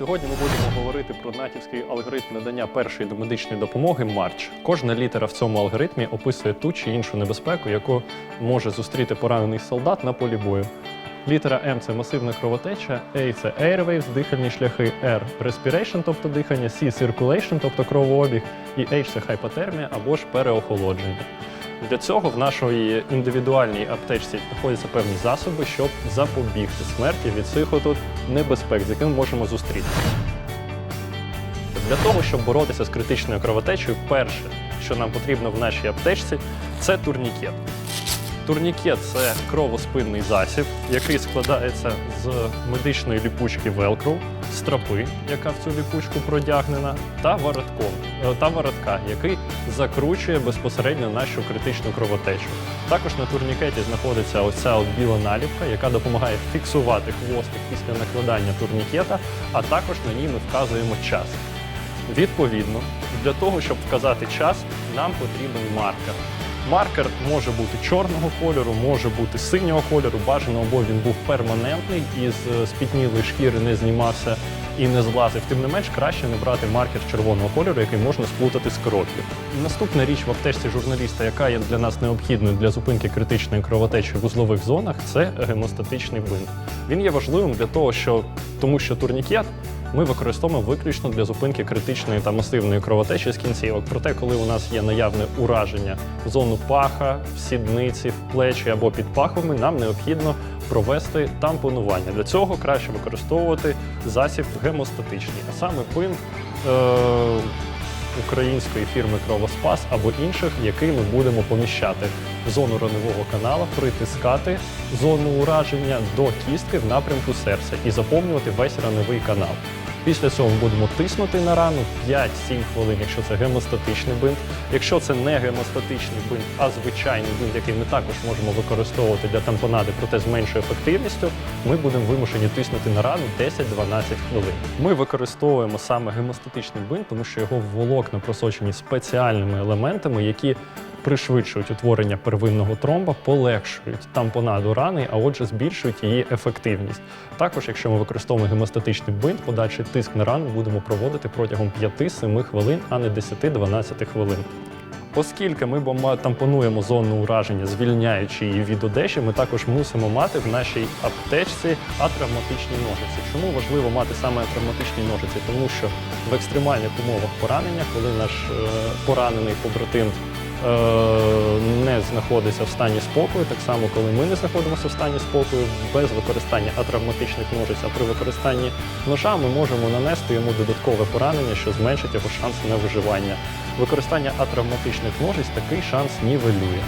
Сьогодні ми будемо говорити про натівський алгоритм надання першої домедичної допомоги Марч. Кожна літера в цьому алгоритмі описує ту чи іншу небезпеку, яку може зустріти поранений солдат на полі бою. Літера М це масивна кровотеча, A це airwaves, дихальні шляхи, R – respiration, тобто дихання, C – circulation, тобто кровообіг, і H – це хайпотермія або ж переохолодження. Для цього в нашій індивідуальній аптечці знаходяться певні засоби, щоб запобігти смерті від цих отут небезпек, з якими можемо зустрітися. Для того, щоб боротися з критичною кровотечею, перше, що нам потрібно в нашій аптечці, це турнікет. Турнікет це кровоспинний засіб, який складається з медичної ліпучки Velcro, стропи, яка в цю ліпучку продягнена, та воротком, е, та воротка, який закручує безпосередньо нашу критичну кровотечу. Також на турнікеті знаходиться оця біла наліпка, яка допомагає фіксувати хвостик після накладання турнікета, а також на ній ми вказуємо час. Відповідно, для того, щоб вказати час, нам потрібен маркер. Маркер може бути чорного кольору, може бути синього кольору. Бажано, або він був перманентний із е, спітнілої шкіри не знімався і не злазив. Тим не менш, краще не брати маркер червоного кольору, який можна сплутати з кров'ю. Наступна річ в аптечці журналіста, яка є для нас необхідною для зупинки критичної кровотечі в узлових зонах, це гемостатичний бинт. Він є важливим для того, що тому що турнікет ми використовуємо виключно для зупинки критичної та масивної кровотечі з кінцівок. Проте, коли у нас є наявне ураження в зону паха, в сідниці, в плечі або під пахвами, нам необхідно провести тампонування. Для цього краще використовувати засіб гемостатичний, а саме пин е- української фірми Кровоспас або інших, який ми будемо поміщати в зону раневого канала, притискати зону ураження до кістки в напрямку серця і заповнювати весь раневий канал. Після цього будемо тиснути на рану 5-7 хвилин, якщо це гемостатичний бинт. Якщо це не гемостатичний бинт, а звичайний бинт, який ми також можемо використовувати для тампонади, проте з меншою ефективністю, ми будемо вимушені тиснути на рану 10-12 хвилин. Ми використовуємо саме гемостатичний бинт, тому що його волокна просочені спеціальними елементами, які пришвидшують утворення первинного тромба, полегшують тампонаду рани, а отже, збільшують її ефективність. Також, якщо ми використовуємо гемостатичний бинт, подальший тиск на рану будемо проводити протягом 5-7 хвилин, а не 10-12 хвилин. Оскільки ми тампонуємо зону ураження, звільняючи її від одежі, ми також мусимо мати в нашій аптечці атравматичні ножиці. Чому важливо мати саме атравматичні ножиці? Тому що в екстремальних умовах поранення, коли наш е, поранений побратим не знаходиться в стані спокою, так само, коли ми не знаходимося в стані спокою, без використання атравматичних ножиць, а при використанні ножа ми можемо нанести йому додаткове поранення, що зменшить його шанс на виживання. Використання атравматичних ножиць такий шанс нівелює.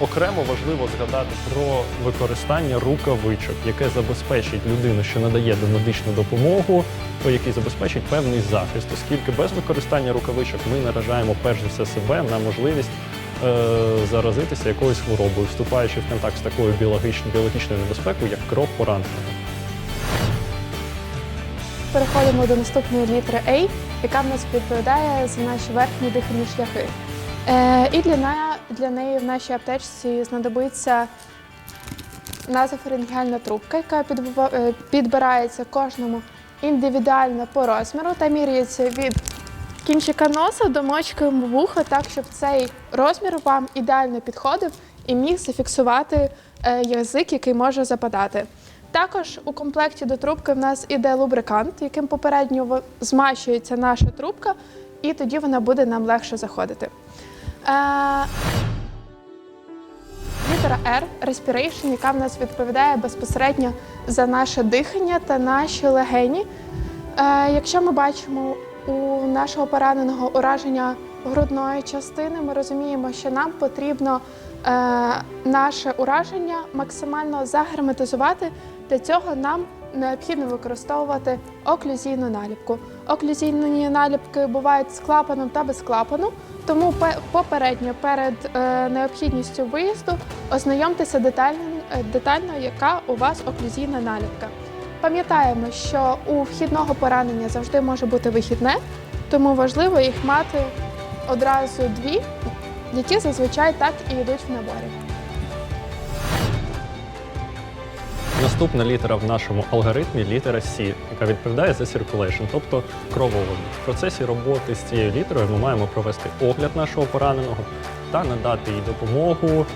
Окремо важливо згадати про використання рукавичок, яке забезпечить людину, що надає домедичну допомогу, який забезпечить певний захист, оскільки без використання рукавичок ми наражаємо перш за все себе на можливість е, заразитися якоюсь хворобою, вступаючи в контакт з такою біологічною, біологічною небезпекою, як кров пораненого. Переходимо до наступної літери A, яка в нас відповідає за наші верхні дихальні шляхи. Е, і для, неї, для неї в нашій аптечці знадобиться назофарингеальна трубка, яка е, підбирається кожному індивідуально по розміру та міряється від кінчика носа до мочки вуха, так щоб цей розмір вам ідеально підходив і міг зафіксувати е, язик, який може западати. Також у комплекті до трубки в нас іде лубрикант, яким попередньо змащується наша трубка, і тоді вона буде нам легше заходити. Е, Літера R respiration, яка в нас відповідає безпосередньо за наше дихання та наші легені. Е, якщо ми бачимо у нашого пораненого ураження грудної частини, ми розуміємо, що нам потрібно е, наше ураження максимально загерметизувати. Для цього нам необхідно використовувати оклюзійну наліпку. Оклюзійні наліпки бувають з клапаном та без клапану, тому пе- попередньо перед е, необхідністю виїзду ознайомтеся детально, е, детально, яка у вас оклюзійна наліпка. Пам'ятаємо, що у вхідного поранення завжди може бути вихідне, тому важливо їх мати одразу дві, які зазвичай так і йдуть в наборі. Наступна літера в нашому алгоритмі літера C, яка відповідає за circulation, тобто кровообіг. В процесі роботи з цією літерою ми маємо провести огляд нашого пораненого та надати їй допомогу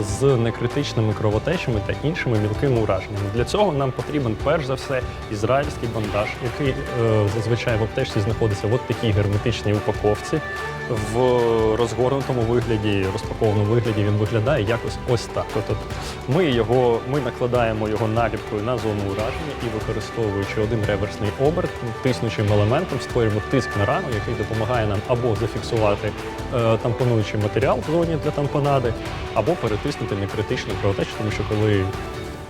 з некритичними кровотечами та іншими мілкими ураженнями. Для цього нам потрібен перш за все ізраїльський бандаж, який е, зазвичай в аптечці знаходиться в от такій герметичній упаковці. В розгорнутому вигляді, розпакованому вигляді він виглядає якось ось так. От ми його, ми накладаємо його наліпкою на зону ураження і використовуючи один реверсний оберт, тиснучим елементом, створюємо тиск на рану, який допомагає нам або зафіксувати е, тампонуючий матеріал в зоні для тампонади, або перетиснути некритичну кровотечу, тому що коли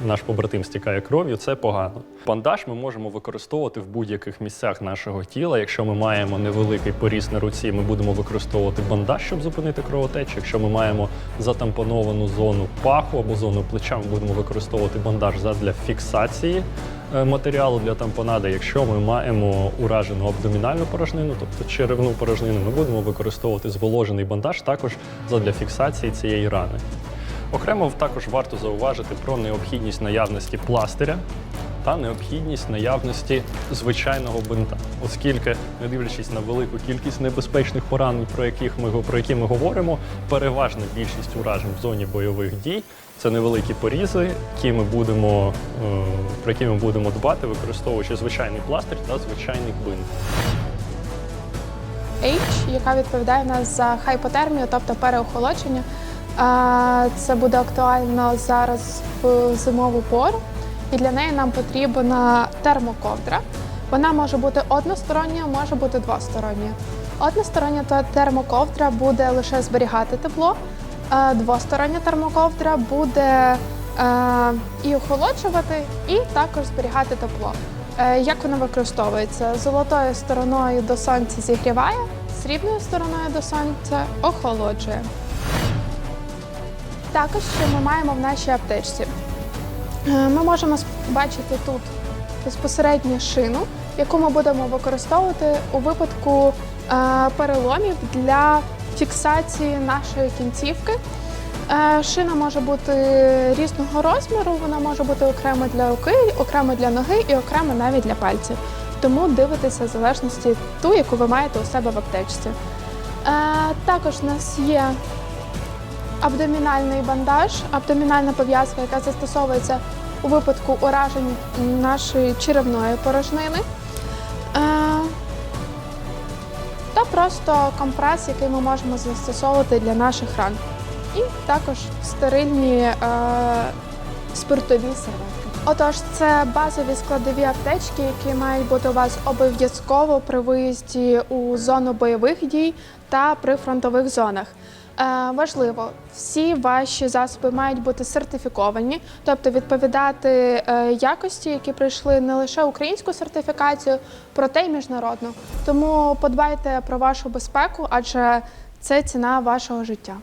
наш побратим стікає кров'ю, це погано. Бандаж ми можемо використовувати в будь-яких місцях нашого тіла. Якщо ми маємо невеликий поріз на руці, ми будемо використовувати бандаж, щоб зупинити кровотечу. Якщо ми маємо затампоновану зону паху або зону плеча, ми будемо використовувати бандаж для фіксації е, матеріалу для тампонади. Якщо ми маємо уражену абдомінальну порожнину, тобто черевну порожнину, ми будемо використовувати зволожений бандаж також для фіксації цієї рани. Окремо також варто зауважити про необхідність наявності пластиря та необхідність наявності звичайного бинта, оскільки, не дивлячись на велику кількість небезпечних поранень, про яких ми про які ми говоримо, переважна більшість уражень в зоні бойових дій це невеликі порізи, які ми будемо, е, про які ми будемо дбати, використовуючи звичайний пластир та звичайний бинт. H, яка відповідає в нас за хайпотермію, тобто переохолодження. Це буде актуально зараз в зимову пору, і для неї нам потрібна термоковдра. Вона може бути одностороння, може бути двостороння. Одностороння та термоковдра буде лише зберігати тепло, а двостороння термоковдра буде е, і охолоджувати, і також зберігати тепло. Е, Як вона використовується? Золотою стороною до сонця зігріває, срібною стороною до сонця охолоджує. Також що ми маємо в нашій аптечці. Е, Ми можемо бачити тут безпосередньо шину, яку ми будемо використовувати у випадку е, переломів для фіксації нашої кінцівки. Е, Шина може бути різного розміру, вона може бути окремо для руки, окремо для ноги і окремо навіть для пальців. Тому дивитеся в залежності ту, яку ви маєте у себе в аптечці. Також у нас є абдомінальний бандаж, абдомінальна пов'язка, яка застосовується у випадку уражень нашої черевної порожнини. Е, Та просто компрес, який ми можемо застосовувати для наших ран. І також стерильні е, спиртові серветки. Отож, це базові складові аптечки, які мають бути у вас обов'язково при виїзді у зону бойових дій та при фронтових зонах. Е, важливо, всі ваші засоби мають бути сертифіковані, тобто відповідати е, якості, які пройшли не лише українську сертифікацію, проте й міжнародну. Тому подбайте про вашу безпеку, адже це ціна вашого життя.